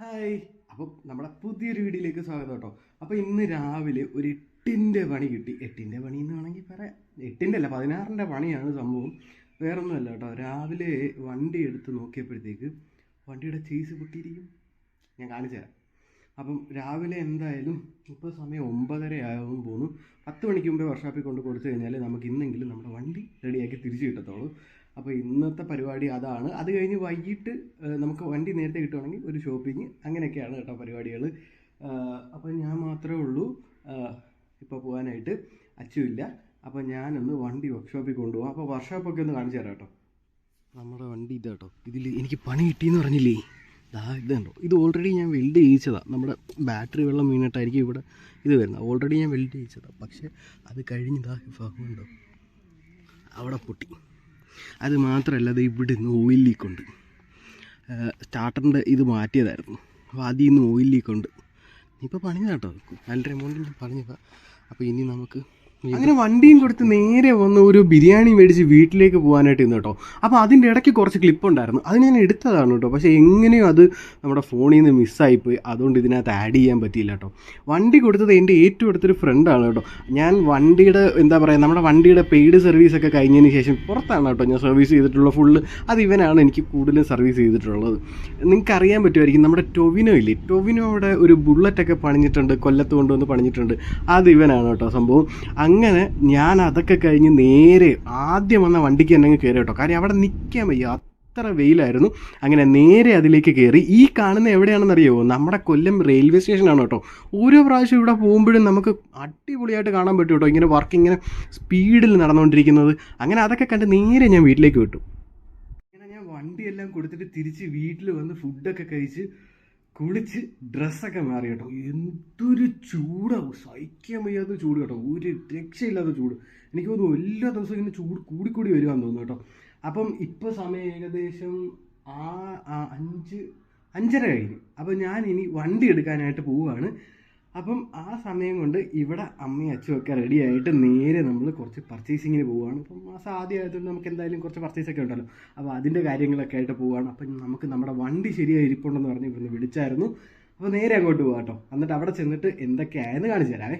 Hi. അപ്പം നമ്മുടെ പുതിയൊരു വീഡിയോയിലേക്ക് സ്വാഗതം കേട്ടോ. അപ്പോൾ ഇന്ന് രാവിലെ ഒരു എട്ടിന്റെ പണി കിട്ടി. എട്ടിന്റെ പണി എന്ന് വേണമെങ്കിൽ പറയാം. എട്ടിന്റെ അല്ല പതിനാറിന്റെ പണിയാണ് സംഭവം. വേറൊന്നുമല്ല കേട്ടോ. രാവിലെ വണ്ടി എടുത്ത് നോക്കിയപ്പോഴത്തേക്ക് വണ്ടിയുടെ ചേസ് പൊട്ടിയിരിക്കും. ഞാൻ കാണിച്ചു തരാം. അപ്പം രാവിലെ എന്തായാലും ഇപ്പോൾ സമയം ഒമ്പതര ആകുമ്പോൾ പോകുന്നു പത്ത് മണിക്ക് മുമ്പേ വർഷാപ്പിൽ കൊണ്ട് കൊടുത്തു കഴിഞ്ഞാൽ നമുക്ക് ഇന്നെങ്കിലും നമ്മുടെ വണ്ടി റെഡിയാക്കി തിരിച്ചു കിട്ടത്തുള്ളൂ. അപ്പോൾ ഇന്നത്തെ പരിപാടി അതാണ്. അത് കഴിഞ്ഞ് വൈകിട്ട് നമുക്ക് വണ്ടി നേരത്തെ കിട്ടുവാണെങ്കിൽ ഒരു ഷോപ്പിംഗ് അങ്ങനെയൊക്കെയാണ് കേട്ടോ പരിപാടികൾ അപ്പോൾ ഞാൻ മാത്രമേ ഉള്ളൂ. ഇപ്പോൾ പോകാനായിട്ട് അച്ചുമില്ല അപ്പോൾ ഞാനൊന്ന് വണ്ടി വർക്ക്ഷോപ്പിൽ കൊണ്ടുപോകാം അപ്പോൾ വർക്ക്ഷോപ്പൊക്കെ ഒന്ന് കാണിച്ചു തരാം കേട്ടോ. നമ്മുടെ വണ്ടി ഇതാ കേട്ടോ. ഇതിൽ എനിക്ക് പണി കിട്ടിയെന്ന് പറഞ്ഞില്ലേ? ദാ ഇതുണ്ടോ ഇത് ഓൾറെഡി ഞാൻ വെൽഡ് ചെയ്യിച്ചതാണ് നമ്മുടെ ബാറ്ററി വെള്ളം വീണിട്ടായിരിക്കും ഇവിടെ ഇത് വരുന്നത്. ഓൾറെഡി ഞാൻ വെൽഡ് ചെയ്യിച്ചതാണ് പക്ഷേ അത് കഴിഞ്ഞ് ഇതാ ഭാഗമുണ്ടോ അവിടെ പൊട്ടി. അത് മാത്രമല്ല അത് ഇവിടെ നിന്ന് ഓയിൽ ലീക്കുണ്ട് സ്റ്റാർട്ടറിന്റെ ഇത് മാറ്റിയതായിരുന്നു. അപ്പോൾ അതിൽ നിന്ന് ഓയിൽ ലീക്കുണ്ട് ഇപ്പോൾ പണിതാ കേട്ടോ നല്ലൊരു എമൗണ്ടിൽ പണിഞ്ഞപ്പോൾ അപ്പോൾ ഇനി നമുക്ക് അങ്ങനെ വണ്ടിയും കൊടുത്ത് നേരെ വന്ന് ഒരു ബിരിയാണി മേടിച്ച് വീട്ടിലേക്ക് പോകാനായിട്ട് ഇന്ന് കേട്ടോ. അപ്പോൾ അതിന്റെ ഇടയ്ക്ക് കുറച്ച് ക്ലിപ്പ് ഉണ്ടായിരുന്നു. അത് ഞാൻ എടുത്തതാണ് കേട്ടോ. പക്ഷേ എങ്ങനെയും അത് നമ്മുടെ ഫോണിൽ നിന്ന് മിസ്സായിപ്പോയി അതുകൊണ്ട് ഇതിനകത്ത് ആഡ് ചെയ്യാൻ പറ്റിയില്ല കേട്ടോ. വണ്ടി കൊടുത്തത് എന്റെ ഏറ്റവും അടുത്തൊരു ഫ്രണ്ടാണ് കേട്ടോ. ഞാൻ വണ്ടിയുടെ എന്താ പറയുക നമ്മുടെ വണ്ടിയുടെ പെയ്ഡ് സർവീസ് ഒക്കെ കഴിഞ്ഞതിന് ശേഷം പുറത്താണ് കേട്ടോ ഞാൻ സർവീസ് ചെയ്തിട്ടുള്ള ഫുള്ള് അത് ഇവനാണ് എനിക്ക് കൂടുതലും സർവീസ് ചെയ്തിട്ടുള്ളത്. നിങ്ങൾക്ക് അറിയാൻ പറ്റുമായിരിക്കും നമ്മുടെ ടൊവിനോ ഇല്ലേ? ടൊവിനോയുടെ ഒരു ബുള്ളറ്റൊക്കെ പണിഞ്ഞിട്ടുണ്ട് കൊല്ലത്ത് കൊണ്ടുവന്ന് പണിഞ്ഞിട്ടുണ്ട്. അത് ഇവനാണ് കേട്ടോ സംഭവം. അങ്ങനെ ഞാൻ അതൊക്കെ കഴിഞ്ഞ് നേരെ ആദ്യം വന്ന വണ്ടിക്ക് തന്നെ കയറി കേട്ടോ. കാര്യം അവിടെ നിൽക്കാൻ വയ്യ. അത്ര വെയിലായിരുന്നു. അങ്ങനെ നേരെ അതിലേക്ക് കയറി ഈ കാണുന്ന എവിടെയാണെന്നറിയോ? നമ്മുടെ കൊല്ലം റെയിൽവേ സ്റ്റേഷനാണ് കേട്ടോ. ഓരോ പ്രാവശ്യം ഇവിടെ പോകുമ്പോഴും നമുക്ക് അടിപൊളിയായിട്ട് കാണാൻ പറ്റും കേട്ടോ. ഇങ്ങനെ വർക്ക് ഇങ്ങനെ സ്പീഡിൽ നടന്നുകൊണ്ടിരിക്കുന്നത്. അങ്ങനെ അതൊക്കെ കണ്ട് നേരെ ഞാൻ വീട്ടിലേക്ക് വിട്ടു. അങ്ങനെ ഞാൻ വണ്ടിയെല്ലാം കൊടുത്തിട്ട് തിരിച്ച് വീട്ടിൽ വന്ന് ഫുഡൊക്കെ കഴിച്ച് കുളിച്ച് ഡ്രസ്സൊക്കെ മാറി കേട്ടോ. എന്തൊരു ചൂടാവും സഹിക്കാൻ വയ്യാത്ത ചൂട് കേട്ടോ. ഒരു രക്ഷയില്ലാത്ത ചൂട്. എനിക്ക് തോന്നുന്നു എല്ലാ ദിവസവും ഇങ്ങനെ ചൂട് കൂടിക്കൂടി വരുവാന്ന് തോന്നുന്നു കേട്ടോ. അപ്പം ഇപ്പോൾ സമയം ഏകദേശം ആ അഞ്ച് അഞ്ചര കഴിഞ്ഞു. അപ്പം ഞാൻ ഇനി വണ്ടി എടുക്കാനായിട്ട് പോവുകയാണ് അപ്പം ആ സമയം കൊണ്ട് ഇവിടെ അമ്മയും അച്ഛനും ഒക്കെ റെഡി ആയിട്ട് നേരെ നമ്മൾ കുറച്ച് പർച്ചേസിങ്ങിന് പോവുകയാണ് അപ്പം മാസം ആദ്യം ആയതുകൊണ്ട് നമുക്ക് എന്തായാലും കുറച്ച് പർച്ചേസ് ഒക്കെ ഉണ്ടല്ലോ. അപ്പോൾ അതിന്റെ കാര്യങ്ങളൊക്കെ ആയിട്ട് പോവുകയാണ് അപ്പം നമുക്ക് നമ്മുടെ വണ്ടി ശരിയായി ഇരിപ്പുണ്ടെന്ന് പറഞ്ഞ് ഇവിടുന്ന് വിളിച്ചായിരുന്നു. അപ്പോൾ നേരെ അങ്ങോട്ട് പോകാം കേട്ടോ എന്നിട്ട് അവിടെ ചെന്നിട്ട് എന്തൊക്കെയായെന്ന് കാണിച്ചു തരാവേ.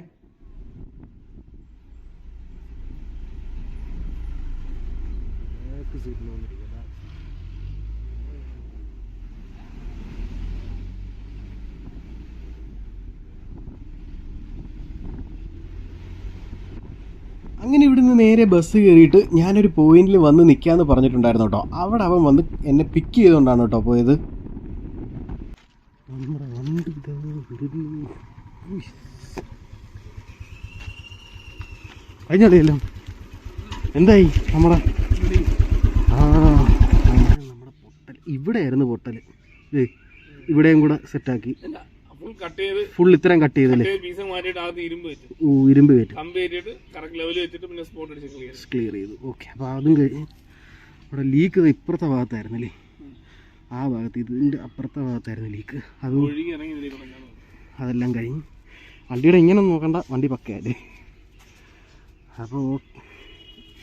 അങ്ങനെ ഇവിടുന്ന് നേരെ ബസ് കയറിയിട്ട് ഞാനൊരു പോയിന്റിൽ വന്ന് നിൽക്കാന്ന് പറഞ്ഞിട്ടുണ്ടായിരുന്നു കേട്ടോ. അവിടെ അവൻ വന്ന് എന്നെ പിക്ക് ചെയ്തുകൊണ്ടാണ് കേട്ടോ പോയത്. നമ്മുടെ എന്തായി നമ്മുടെ? ആ നമ്മുടെ പൊട്ടൽ ഇവിടെയായിരുന്നു പൊട്ടൽ ഇവിടെയും കൂടെ സെറ്റാക്കി ഫുൾ കട്ട് ചെയ്ത് ഫുൾ ഇത്രയും കട്ട് ചെയ്തില്ലേ? പീസ് മാറ്റിയിട്ട് ആദ്യം ഇരുമ്പ് വെച്ചു. ഓ ഇരുമ്പ് കയറ്റി കമ്പ് കയറ്റിയിട്ട് കറക്റ്റ് ലെവൽ വെച്ചിട്ട് പിന്നെ സ്പോട്ട് അടിച്ച് ക്ലിയർ ക്ലിയർ ചെയ്തു. ഓക്കെ അപ്പോൾ അതും കഴിഞ്ഞ് ഇവിടെ ലീക്ക് ഇപ്പുറത്തെ ഭാഗത്തായിരുന്നു അല്ലേ ആ ഭാഗത്ത് ഇതിന്റെ അപ്പുറത്തെ ഭാഗത്തായിരുന്നു ലീക്ക് അത് ഒഴുകി ഇറങ്ങി അതെല്ലാം കഴിഞ്ഞ്. വണ്ടിയുടെ ഇങ്ങനെ നോക്കണ്ട വണ്ടി പക്കയല്ലേ അപ്പോൾ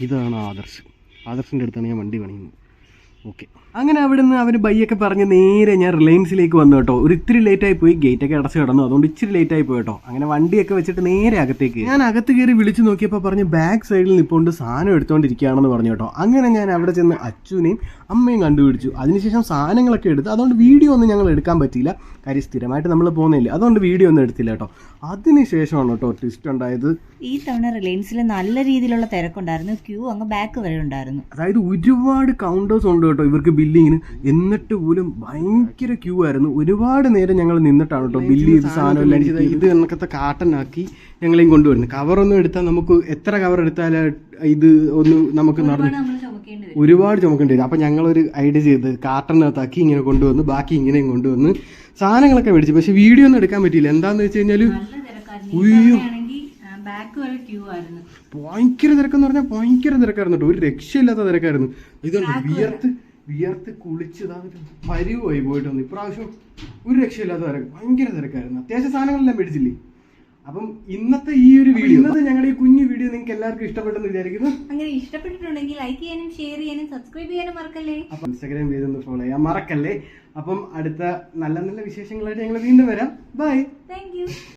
ഇതാണ് ആദർശ്. ആദർശിന്റെ അടുത്താണ് ഞാൻ വണ്ടി പണിയുന്നത്. ഓക്കെ. അങ്ങനെ അവിടുന്ന് അവർ ബൈയൊക്കെ പറഞ്ഞ് നേരെ ഞാൻ റിലയൻസിലേക്ക് വന്നു കേട്ടോ. ഒരു ഇത്തിരി ലേറ്റ് ആയി പോയി ഗേറ്റ് ഒക്കെ അടച്ച് കിടന്നു. അതുകൊണ്ട് ഇച്ചിരി ലേറ്റായി പോയി കേട്ടോ. അങ്ങനെ വണ്ടിയൊക്കെ വെച്ചിട്ട് നേരെ അകത്തേക്ക് ഞാൻ അകത്ത് കയറി വിളിച്ചു നോക്കിയപ്പോൾ പറഞ്ഞ് ബാക്ക് സൈഡിൽ നിൽപ്പുണ്ട് സാധനം എടുത്തുകൊണ്ടിരിക്കുകയാണെന്ന് പറഞ്ഞു കേട്ടോ. അങ്ങനെ ഞാൻ അവിടെ ചെന്ന് അച്ഛനെയും അമ്മയും കണ്ടുപിടിച്ചു. അതിനുശേഷം സാധനങ്ങളൊക്കെ എടുത്ത് അതുകൊണ്ട് വീഡിയോ ഒന്നും ഞങ്ങൾ എടുക്കാൻ പറ്റിയില്ല. കാര്യം സ്ഥിരമായിട്ട് നമ്മൾ പോകുന്നില്ല അതുകൊണ്ട് വീഡിയോ ഒന്നും എടുത്തില്ല കേട്ടോ. അതിനുശേഷമാണ് കേട്ടോ ട്വിസ്റ്റ് ഉണ്ടായത്. ഈ തവണ റിലയൻസിൽ നല്ല രീതിയിലുള്ള തിരക്കുണ്ടായിരുന്നു. ക്യൂ അങ്ങ് ബാക്ക് വരെ ഉണ്ടായിരുന്നു. അതായത് ഒരുപാട് കൗണ്ടേഴ്സ് ഉണ്ട് കേട്ടോ. ഇവർക്ക് ബില്ലിങ്ങിന് എന്നിട്ട് പോലും ഭയങ്കര ക്യൂ ആയിരുന്നു. ഒരുപാട് നേരം ഞങ്ങൾ നിന്നിട്ടാണ് കേട്ടോ ബില്ല് ചെയ്ത് സാധനം ഇത് കണക്കത്തെ കാട്ടനാക്കി ഞങ്ങളെയും കൊണ്ടുവരുന്നത് കവറൊന്നും എടുത്താൽ നമുക്ക് എത്ര കവർ എടുത്താൽ ഇത് ഒന്ന് നമുക്ക് നടന്നു ഒരുപാട് ചുമക്കേണ്ടി വരും. അപ്പം ഞങ്ങളൊരു ഐഡിയ ചെയ്ത് കാട്ടനകത്താക്കി ഇങ്ങനെ കൊണ്ടുവന്ന് ബാക്കി ഇങ്ങനെയും കൊണ്ടുവന്ന് സാധനങ്ങളൊക്കെ മേടിച്ചു. പക്ഷെ വീഡിയോ ഒന്നും എടുക്കാൻ പറ്റിയില്ല. എന്താന്ന് വെച്ച് കഴിഞ്ഞാൽ നല്ല തിരക്കായിരുന്നു. ബാക്ക് വരെ ക്യൂ ആയിരുന്നു. ഭയങ്കര തിരക്കെന്ന് പറഞ്ഞാൽ ഭയങ്കര തിരക്കായിരുന്നു കേട്ടോ. ഒരു രക്ഷയില്ലാത്ത തിരക്കായിരുന്നു. ഇതുണ്ട് വിയർത്ത് വിയർത്ത് കുളിച്ചതാണ് പരുവായി പോയിട്ട് വന്നു ഇപ്രാവശ്യം ഒരു രക്ഷയില്ലാത്ത തിരക്ക്. ഭയങ്കര തിരക്കായിരുന്നു. അത്യാവശ്യം സാധനങ്ങളെല്ലാം മേടിച്ചില്ലേ? അപ്പം ഇന്നത്തെ ഈ ഒരു വീഡിയോ ഇന്നത്തെ ഞങ്ങളുടെ ഈ കുഞ്ഞു വീഡിയോ നിങ്ങൾക്ക് എല്ലാവർക്കും ഇഷ്ടപ്പെട്ടെന്ന് വിചാരിക്കുന്നു. അങ്ങനെ ഇഷ്ടപ്പെട്ടിട്ടുണ്ടെങ്കിൽ ലൈക്ക് ചെയ്യാനും ഷെയർ ചെയ്യാനും സബ്സ്ക്രൈബ് ചെയ്യാനും മറക്കല്ലേ? അപ്പം ഇൻസ്റ്റാഗ്രാം പേജ് ഒന്ന് ഫോളോ ചെയ്യാൻ മറക്കല്ലേ? അപ്പം അടുത്ത നല്ല നല്ല വിശേഷങ്ങളായിട്ട് ഞങ്ങൾ വീണ്ടും വരാം. Bye thank you